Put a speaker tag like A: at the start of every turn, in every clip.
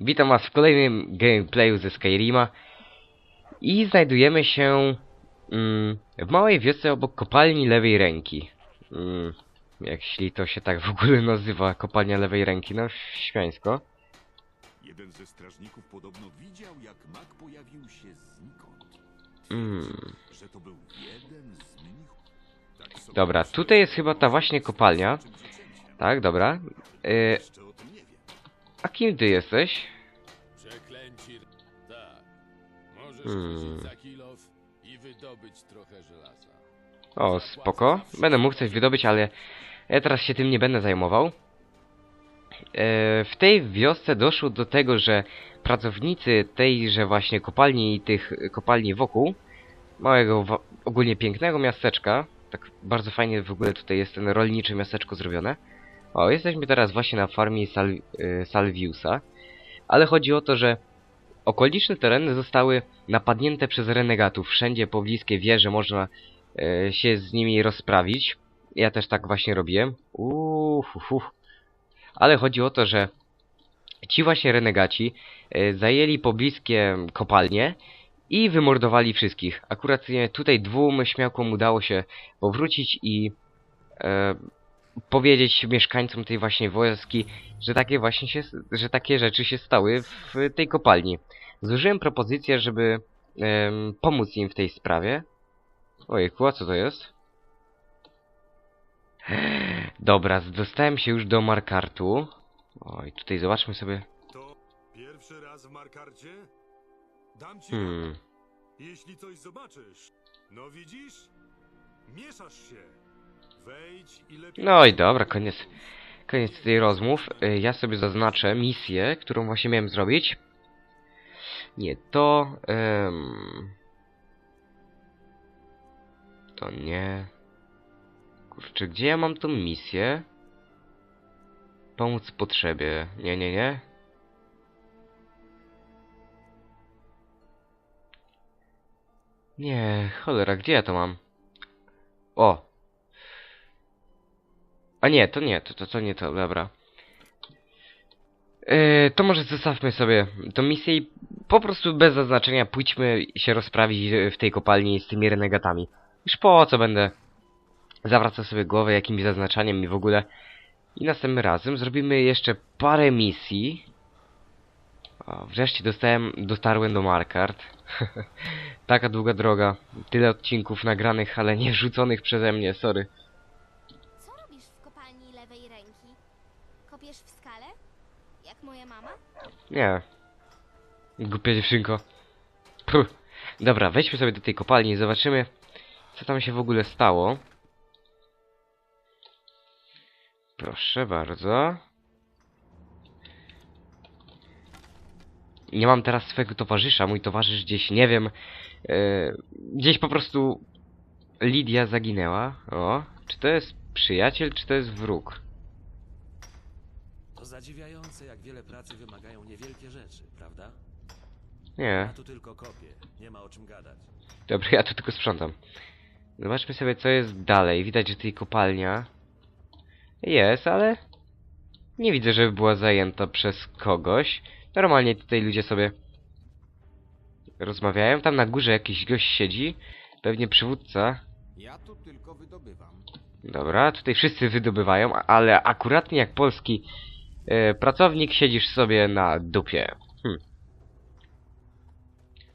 A: Witam was w kolejnym gameplayu ze Skyrima i znajdujemy się mm, w małej wiosce obok kopalni lewej ręki. Mm, jeśli to się tak w ogóle nazywa, kopalnia lewej ręki, no śmiańsko.
B: Jeden ze strażników podobno widział, jak mak pojawił się znikąd.
A: Mm,
B: Że to był jeden z mnichów. Tak
A: dobra, tutaj jest chyba ta właśnie kopalnia. Tak, dobra. Y, a kim ty jesteś?
C: Przeklęci... Tak. Możesz
A: Hmm.
C: za kilof i wydobyć trochę żelaza.
A: O, spoko. Będę mógł coś wydobyć, ale ja teraz się tym nie będę zajmował. E, w tej wiosce doszło do tego, że pracownicy tejże właśnie kopalni i tych kopalni wokół, małego, ogólnie pięknego miasteczka, tak bardzo fajnie w ogóle tutaj jest ten rolnicze miasteczko zrobione. O, jesteśmy teraz właśnie na farmie Sal e, Salviusa, ale chodzi o to, że okoliczne tereny zostały napadnięte przez renegatów. Wszędzie pobliskie wieże można e, się z nimi rozprawić. Ja też tak właśnie robiłem. Uff. Ale chodzi o to, że ci właśnie renegaci e, zajęli pobliskie kopalnie i wymordowali wszystkich. Akurat e, tutaj dwóm śmiałkom udało się powrócić i powiedzieć mieszkańcom tej właśnie wioski, że takie właśnie się, że takie rzeczy się stały w tej kopalni. Złożyłem propozycję, żeby em, pomóc im w tej sprawie. Ojejku, a co to jest? Dobra, dostałem się już do Markartu. Oj, tutaj zobaczmy sobie.
B: To pierwszy raz w Markarcie? Dam ci
A: Hmm.
B: Jeśli coś zobaczysz, no widzisz? Mieszasz się.
A: No i dobra, koniec. Koniec tej rozmów. Y, Ja sobie zaznaczę misję, którą właśnie miałem zrobić. Nie, to... em, To nie... Kurczę, gdzie ja mam tą misję? Pomóc potrzebie. Nie, nie, nie. Nie, cholera, gdzie ja to mam? O! A nie, to nie, to, to, to nie to, dobra. Yy, to może zostawmy sobie tą misję i po prostu bez zaznaczenia pójdźmy się rozprawić w tej kopalni z tymi renegatami. Już po co będę zawracał sobie głowę jakimś zaznaczaniem i w ogóle. I następnym razem zrobimy jeszcze parę misji. O, wreszcie dostałem, dotarłem do Markart. Taka długa droga. Tyle odcinków nagranych, ale nie wrzuconych przeze mnie, sorry. Nie. Głupia dziewczynko. Puh. Dobra, wejdźmy sobie do tej kopalni i zobaczymy, co tam się w ogóle stało. Proszę bardzo. Nie mam teraz swojego towarzysza. Mój towarzysz gdzieś, nie wiem, e, gdzieś po prostu Lidia zaginęła. O, czy to jest przyjaciel, czy to jest wróg?
D: To zadziwiające, jak wiele pracy wymagają niewielkie rzeczy, prawda?
A: Nie.
D: Ja tu tylko kopię, nie ma o czym gadać.
A: Dobra, ja tu tylko sprzątam. Zobaczmy sobie, co jest dalej. Widać, że tutaj kopalnia jest, ale nie widzę, żeby była zajęta przez kogoś. Normalnie tutaj ludzie sobie rozmawiają. Tam na górze jakiś gość siedzi. Pewnie przywódca.
E: Ja tu tylko wydobywam.
A: Dobra, tutaj wszyscy wydobywają, ale akuratnie jak polski e, pracownik siedzisz sobie na dupie. Hm.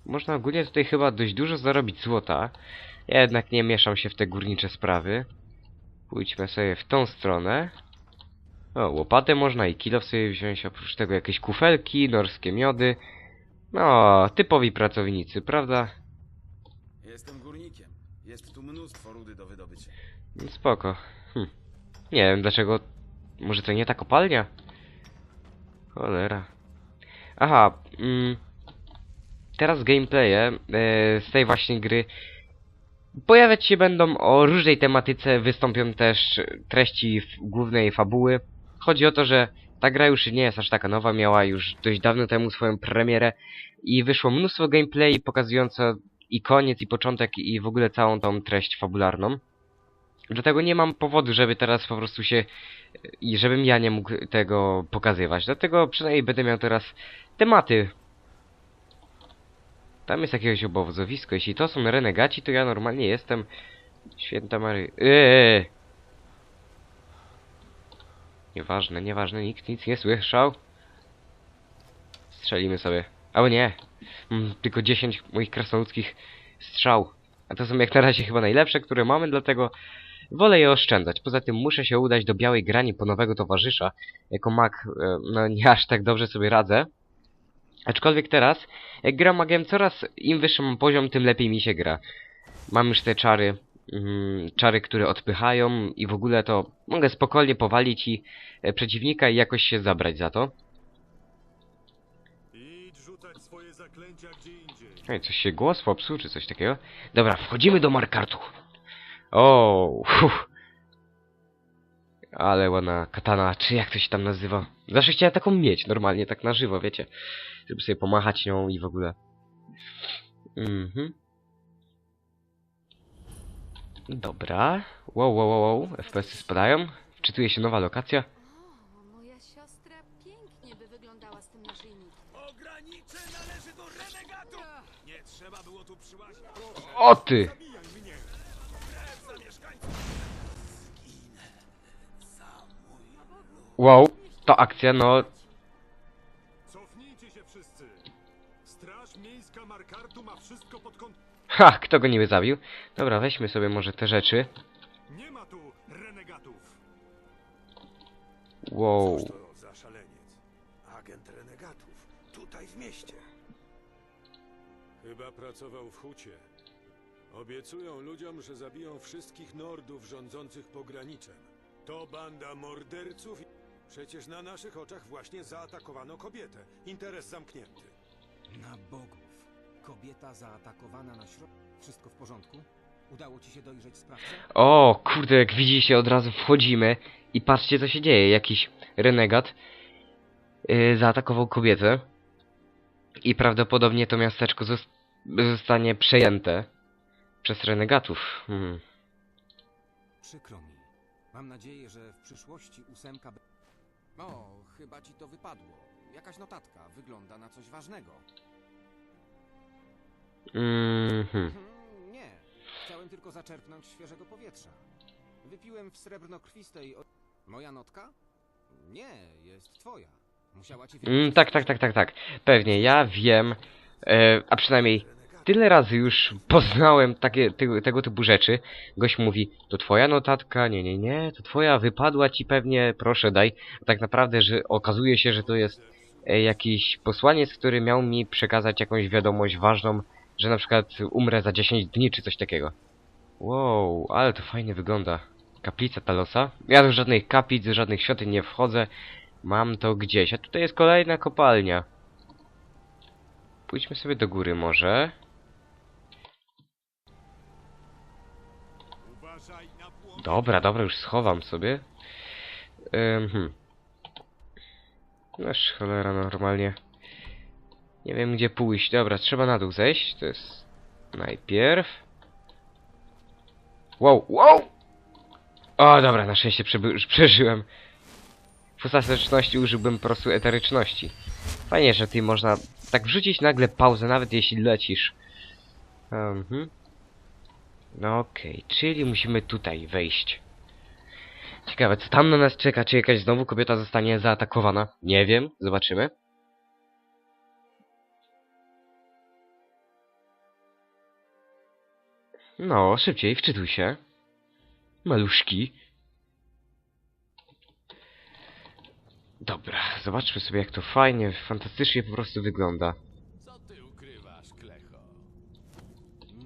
A: Można ogólnie tutaj chyba dość dużo zarobić złota. Ja jednak nie mieszam się w te górnicze sprawy. Pójdźmy sobie w tą stronę. O, łopatę można i kilo sobie wziąć, oprócz tego jakieś kufelki, norskie miody. No, typowi pracownicy, prawda?
E: Jestem górnikiem. Jest tu mnóstwo rudy do wydobycia.
A: No Spoko. Hm. Nie wiem dlaczego. Może to nie ta kopalnia? Cholera. Aha. Mm, teraz gameplaye e, z tej właśnie gry pojawiać się będą o różnej tematyce. Wystąpią też treści głównej fabuły. Chodzi o to, że ta gra już nie jest aż taka nowa. Miała już dość dawno temu swoją premierę i wyszło mnóstwo gameplay pokazujące i koniec, i początek, i w ogóle całą tą treść fabularną. Dlatego nie mam powodu, żeby teraz po prostu się... I żebym ja nie mógł tego pokazywać. Dlatego przynajmniej będę miał teraz tematy. Tam jest jakiegoś obozowisko. Jeśli to są renegaci, to ja normalnie jestem... Święta Mary... Eee! Nieważne, nieważne, nikt nic nie słyszał. Strzelimy sobie. Albo nie. Mam tylko 10 moich krasnoludzkich strzał. A to są jak na razie chyba najlepsze, które mamy, dlatego wolę je oszczędzać. Poza tym muszę się udać do Białej Grani po nowego towarzysza. Jako mag, e, no nie aż tak dobrze sobie radzę. Aczkolwiek teraz, jak gram magiem, coraz im wyższy mam poziom, tym lepiej mi się gra. Mam już te czary, mm, czary, które odpychają i w ogóle to mogę spokojnie powalić i e, przeciwnika i jakoś się zabrać za to.
B: Idź rzucać swoje zaklęcia gdzie indziej.
A: Ej, coś się głos popsuł, czy coś takiego? Dobra, wchodzimy do Markartu. O, uff. Ale ładna katana, czy jak to się tam nazywa? Zawsze chciałem taką mieć, normalnie, tak na żywo, wiecie? Żeby sobie pomachać nią i w ogóle. Mhm. Dobra. Wow, wow, wow, wow. FPS-y spadają. Wczytuje się nowa lokacja.
F: O, moja siostra pięknie by wyglądała z tym naszyjnikiem.
E: Ogranicze należy do renegatów! Nie trzeba było tu przyłazić.
A: O ty! Wow, ta akcja, no...
B: Cofnijcie się wszyscy! Straż miejska Markartu ma wszystko pod kontrolą.
A: Ha, kto go niby zabił? Dobra, weźmy sobie może te rzeczy.
B: Nie ma tu renegatów!
A: Wow.
E: Cóż to za szaleniec? Agent renegatów. Tutaj w mieście.
C: Chyba pracował w hucie. Obiecują ludziom, że zabiją wszystkich nordów rządzących pograniczem. To banda morderców. Przecież na naszych oczach właśnie zaatakowano kobietę. Interes zamknięty.
D: Na bogów. Kobieta zaatakowana na środku. Wszystko w porządku? Udało ci się dojrzeć sprawcę?
A: O, kurde, jak widzicie, od razu wchodzimy i patrzcie, co się dzieje. Jakiś renegat yy, zaatakował kobietę i prawdopodobnie to miasteczko zos zostanie przejęte przez renegatów. Hmm.
D: Przykro mi. Mam nadzieję, że w przyszłości ósemka... O, chyba ci to wypadło. Jakaś notatka. Wygląda na coś ważnego.
A: Mhm.
D: Hmm, nie. Chciałem tylko zaczerpnąć świeżego powietrza. Wypiłem w srebrnokrwistej... O... Moja notka? Nie, jest twoja. Musiała ci...
A: Mm, tak, tak, tak, tak, tak. Pewnie, ja wiem, e, a przynajmniej tyle razy już poznałem takie, tego, tego typu rzeczy. Gość mówi, to twoja notatka, nie, nie, nie, to twoja, wypadła ci pewnie, proszę daj. A tak naprawdę, że okazuje się, że to jest e, jakiś posłaniec, który miał mi przekazać jakąś wiadomość ważną, że na przykład umrę za 10 dni, czy coś takiego. Wow, ale to fajnie wygląda. Kaplica Talosa. Ja do żadnych kaplic, do żadnych świątyń nie wchodzę. Mam to gdzieś, a tutaj jest kolejna kopalnia. Pójdźmy sobie do góry może. Dobra, dobra, już schowam sobie. Ym, hmm. Noż cholera, normalnie. Nie wiem gdzie pójść. Dobra, trzeba na dół zejść. To jest najpierw. Wow, wow! O, dobra, na szczęście przeżyłem. W ostateczności użyłbym po prostu eteryczności. Fajnie, że ty można tak wrzucić nagle pauzę, nawet jeśli lecisz. Mhm. No okej, czyli musimy tutaj wejść. Ciekawe, co tam na nas czeka? Czy jakaś znowu kobieta zostanie zaatakowana? Nie wiem, zobaczymy. No, szybciej, wczytuj się. Maluszki. Dobra, zobaczmy sobie jak to fajnie, fantastycznie po prostu wygląda.
C: Co ty ukrywasz, Klecho?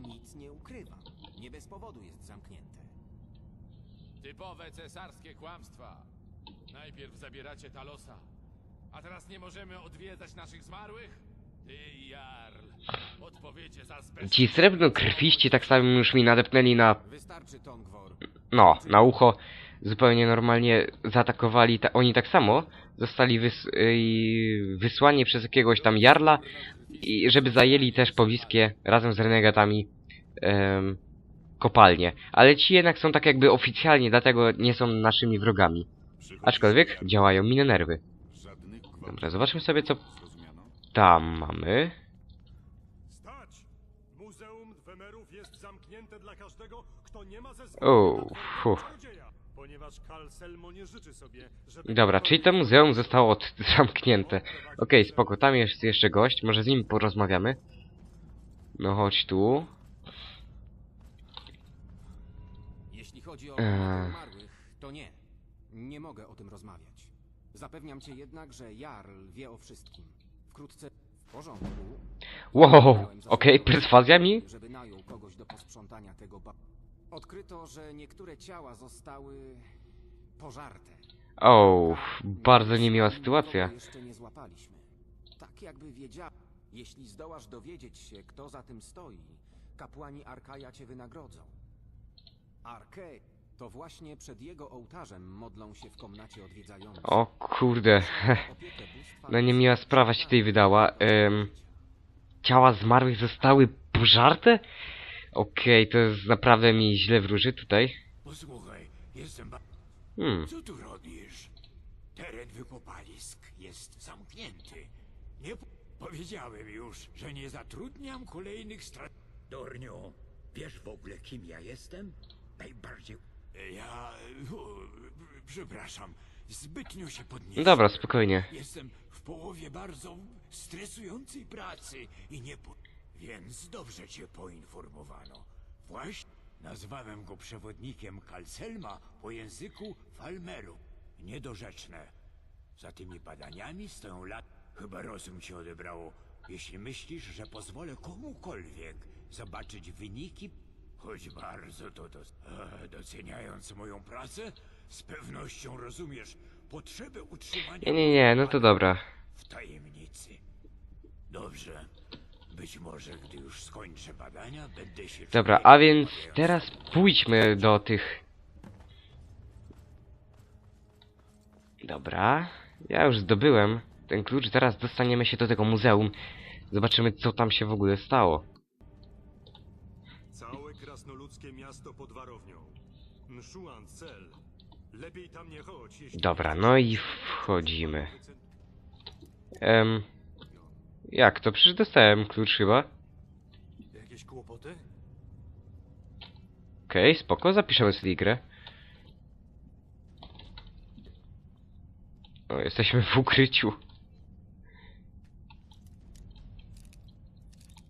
D: Nic nie ukrywam. Nie bez powodu jest zamknięte.
C: Typowe cesarskie kłamstwa. Najpierw zabieracie Talosa, a teraz nie możemy odwiedzać naszych zmarłych? Ty, Jarl, odpowiecie za zbezpieczenie...
A: Ci srebrnokrwiści tak samo już mi nadepnęli na
D: Wystarczy, Tongwor.
A: no, na ucho zupełnie normalnie zaatakowali, ta, oni tak samo zostali wys, yy, wysłani przez jakiegoś tam jarla, i żeby zajęli też pobliskie razem z renegatami em, kopalnie. Ale ci jednak są tak jakby oficjalnie, dlatego nie są naszymi wrogami. Aczkolwiek działają mi na nerwy. Dobra, zobaczmy sobie co tam mamy.
B: Żeby...
A: Dobra, czyli to muzeum zostało od- zamknięte. Okej, spoko, tam jest jeszcze gość, może z nim porozmawiamy. No chodź tu.
D: Chodzi o
A: Eee.
D: umarłych, to nie. Nie mogę o tym rozmawiać. Zapewniam cię jednak, że Jarl wie o wszystkim. Wkrótce w porządku.
A: Wow, okej, perswazja mi?
D: Żeby najął kogoś do posprzątania tego ba... Odkryto, że niektóre ciała zostały pożarte.
A: O, bardzo niemiła sytuacja.
D: Nikogo jeszcze nie złapaliśmy. Tak jakby wiedział. Jeśli zdołasz dowiedzieć się, kto za tym stoi, kapłani Arkaja cię wynagrodzą. Arkej to właśnie przed jego ołtarzem modlą się w komnacie odwiedzający.
A: O kurde, no niemiła sprawa się tutaj wydała. Em, ciała zmarłych zostały pożarte? Okej, to jest naprawdę mi źle wróży tutaj.
G: Posłuchaj, jestem ba...
A: Hmm,
G: Co tu robisz? Teren wykopalisk jest zamknięty. Nie po- powiedziałem już, że nie zatrudniam kolejnych strat...
H: Dorniu, wiesz w ogóle kim ja jestem? Najbardziej...
G: Ja... o, przepraszam, zbytnio się podniosłem.
A: dobra, spokojnie.
G: Jestem w połowie bardzo stresującej pracy i nie po... Więc dobrze cię poinformowano. Właśnie nazwałem go przewodnikiem Kalselma po języku Falmeru. Niedorzeczne. Za tymi badaniami stoją lat... Chyba rozum ci odebrało. Jeśli myślisz, że pozwolę komukolwiek zobaczyć wyniki, choć bardzo to do... e, doceniając moją pracę, z pewnością rozumiesz potrzebę utrzymania...
A: Nie, nie, nie, no to dobra.
G: w tajemnicy. Dobrze. Być może, gdy już skończę badania, będę się...
A: Dobra, a więc teraz pójdźmy do tych... Dobra, ja już zdobyłem ten klucz, teraz dostaniemy się do tego muzeum. Zobaczymy, co tam się w ogóle stało.
B: Krasnoludzkie miasto pod warownią. Nszuan cel. Lepiej tam nie chodź, jeśli...
A: Dobra, no i wchodzimy. Em... Jak to? Przecież dostałem klucz chyba.
B: Jakieś kłopoty?
A: Okej, spoko, zapiszemy sobie grę. O, jesteśmy w ukryciu.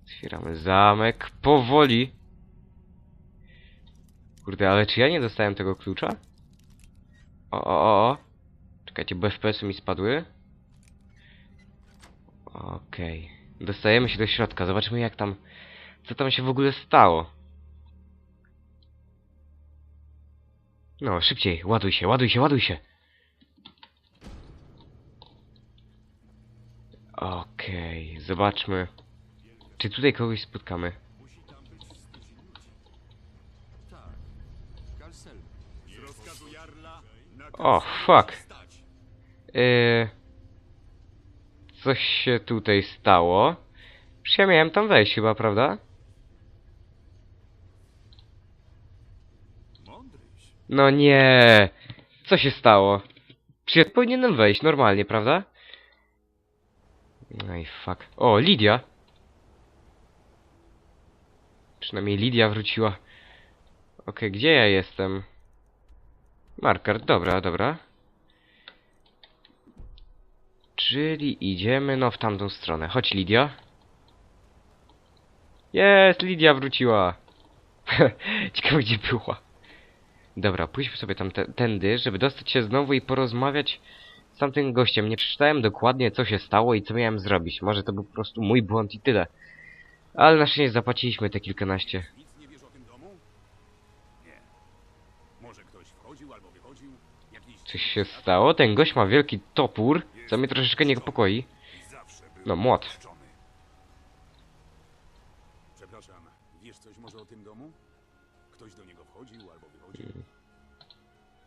A: Otwieramy zamek, powoli. Kurde, ale czy ja nie dostałem tego klucza? O, o, o, o. Czekajcie, bo FPS-y mi spadły. Okej. Dostajemy się do środka, zobaczmy jak tam... Co tam się w ogóle stało. No, szybciej, ładuj się, ładuj się, ładuj się. Okej, zobaczmy. Czy tutaj kogoś spotkamy? O, fuck. Yy... Coś się tutaj stało. Przecież ja miałem tam wejść chyba, prawda? No nie. Co się stało? Przecież ja powinienem wejść normalnie, prawda? No i fuck. O, Lidia. Przynajmniej Lidia wróciła. Okej, gdzie ja jestem? Marker, dobra, dobra. Czyli idziemy, no, w tamtą stronę. Chodź, Lidia. Jest, Lidia wróciła. Ciekawe, gdzie była. Dobra, pójdźmy sobie tam tędy, żeby dostać się znowu i porozmawiać z tamtym gościem. Nie przeczytałem dokładnie, co się stało i co miałem zrobić. Może to był po prostu mój błąd i tyle. Ale na szczęście zapłaciliśmy te kilkanaście. Coś się stało? Ten gość ma wielki topór, co mnie troszeczkę niepokoi. No, młot.
C: Przepraszam, wiesz coś może o tym domu? Ktoś do niego wchodził albo wychodził?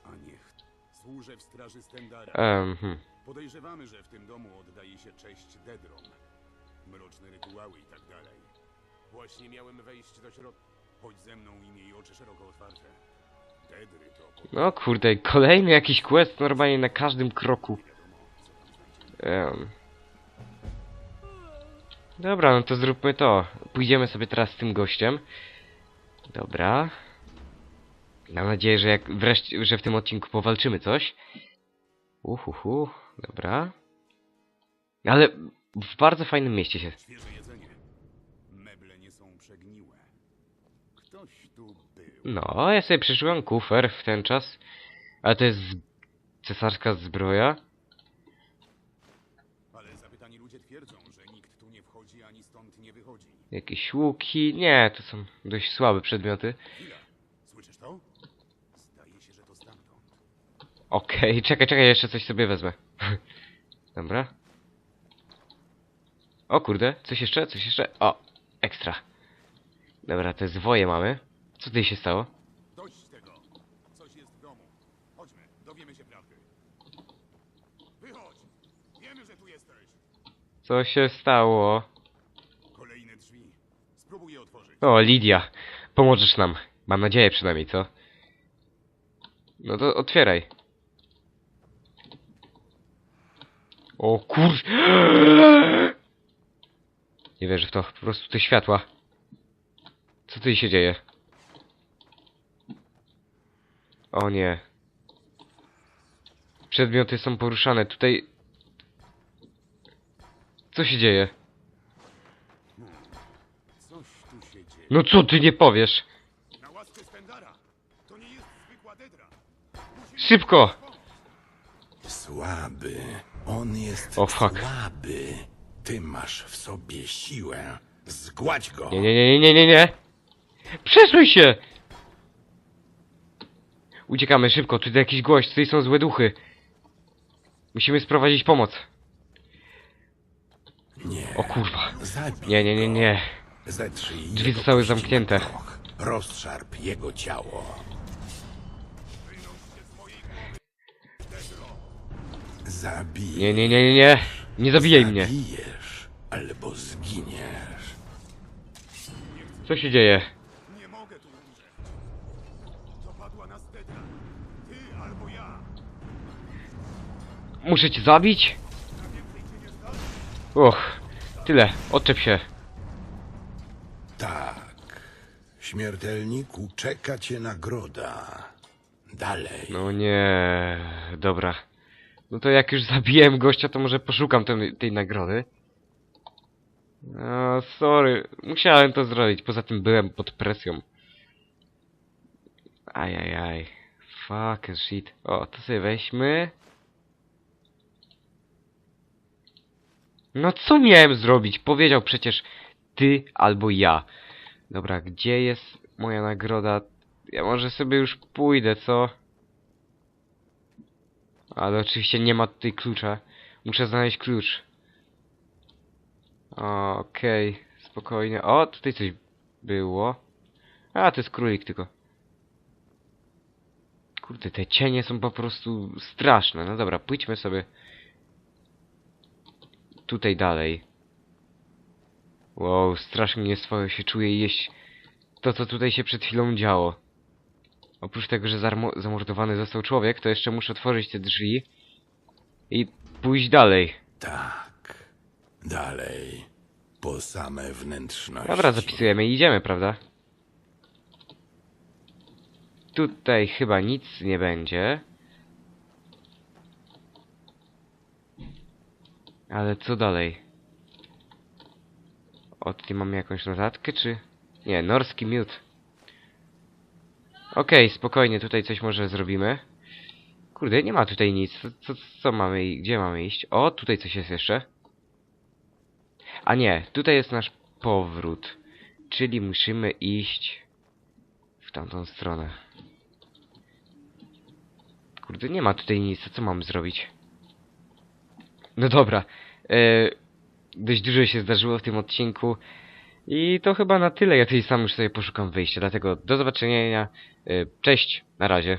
C: A niech. Służę w straży Stendara.
A: Ehm, hm.
C: Podejrzewamy, że w tym domu oddaje się cześć Dedrom. Mroczne rytuały i tak dalej. Właśnie miałem wejść do środka. Chodź ze mną i miej oczy szeroko otwarte.
A: No kurde, kolejny jakiś quest normalnie na każdym kroku. Em. Dobra, no to zróbmy to. Pójdziemy sobie teraz z tym gościem. Dobra. Mam nadzieję, że jak wreszcie, że w tym odcinku powalczymy coś. Uhuhu, dobra. Ale w bardzo fajnym mieście się.
C: świeże jedzenie. Meble nie są przegniłe. Ktoś tu był.
A: No, ja sobie przyszłem kufer w ten czas. Ale to jest z- cesarska zbroja.
C: Ale zapytani ludzie twierdzą, że nikt tu nie wchodzi ani stąd nie wychodzi.
A: Jakieś łuki. Nie, to są dość słabe przedmioty.
C: Chwila. Słyszysz to? Zdaje się, że to stamtąd.
A: Okej, czekaj, czekaj, jeszcze coś sobie wezmę. Dobra. O kurde, coś jeszcze, coś jeszcze. O, ekstra. Dobra, te zwoje mamy. Co tutaj się stało?
C: Dość tego. Coś jest w domu. Chodźmy, dowiemy się prawdy. Wychodź. Wiemy, że tu jesteś.
A: Co się stało?
C: Kolejne drzwi. Spróbuj je otworzyć.
A: O, Lidia. Pomożesz nam. Mam nadzieję przynajmniej, co? No to otwieraj. O kur... Nie wierzę w to. Po prostu te światła. Co tutaj się dzieje? O nie. Przedmioty są poruszane. Tutaj... Co się dzieje? No co ty nie powiesz? Szybko!
I: Słaby. On jest
A: O, fuck.
I: słaby. Ty masz w sobie siłę. Zgładź go.
A: Nie, nie, nie, nie, nie, nie! Przesuń się! Uciekamy szybko, tutaj jakiś gość, tutaj są złe duchy. Musimy sprowadzić pomoc.
I: Nie.
A: O kurwa. Nie, nie, nie, nie. Drzwi zostały zamknięte.
I: Rozszarp jego ciało.
A: Nie, nie, nie, nie, nie. Nie zabijaj mnie.
I: Zabijesz, albo zginiesz.
A: Co się dzieje? Muszę cię zabić? Och, tyle, odczep się.
I: Tak. Śmiertelniku, czeka cię nagroda. Dalej.
A: No nie, dobra. No to jak już zabiłem gościa, to może poszukam tej, tej nagrody. No, sorry, musiałem to zrobić, poza tym byłem pod presją. Ajajaj. Fuck shit. O, to sobie weźmy. No co miałem zrobić? Powiedział przecież ty albo ja. Dobra, gdzie jest moja nagroda? Ja może sobie już pójdę, co? Ale oczywiście nie ma tutaj klucza. Muszę znaleźć klucz. Okej, spokojnie. O, tutaj coś było. A, to jest królik tylko. Kurde, te cienie są po prostu straszne. No dobra, pójdźmy sobie tutaj dalej. Wow, strasznie nieswojo się czuję jeść to, co tutaj się przed chwilą działo. Oprócz tego, że zamordowany został człowiek, to jeszcze muszę otworzyć te drzwi i pójść dalej.
I: Tak. Dalej. Po same wnętrzności.
A: Dobra, zapisujemy i idziemy, prawda? Tutaj chyba nic nie będzie. Ale co dalej? O, tutaj mamy jakąś notatkę, czy... Nie, norski miód. Okej, spokojnie, tutaj coś może zrobimy. Kurde, nie ma tutaj nic. Co, co, co mamy i gdzie mamy iść? O, tutaj coś jest jeszcze. A nie, tutaj jest nasz powrót. Czyli musimy iść w tamtą stronę. Kurde, nie ma tutaj nic. Co mam zrobić? No dobra. E, dość dużo się zdarzyło w tym odcinku. I to chyba na tyle. Ja tutaj sam już sobie poszukam wyjścia. Dlatego do zobaczenia. E, cześć. Na razie.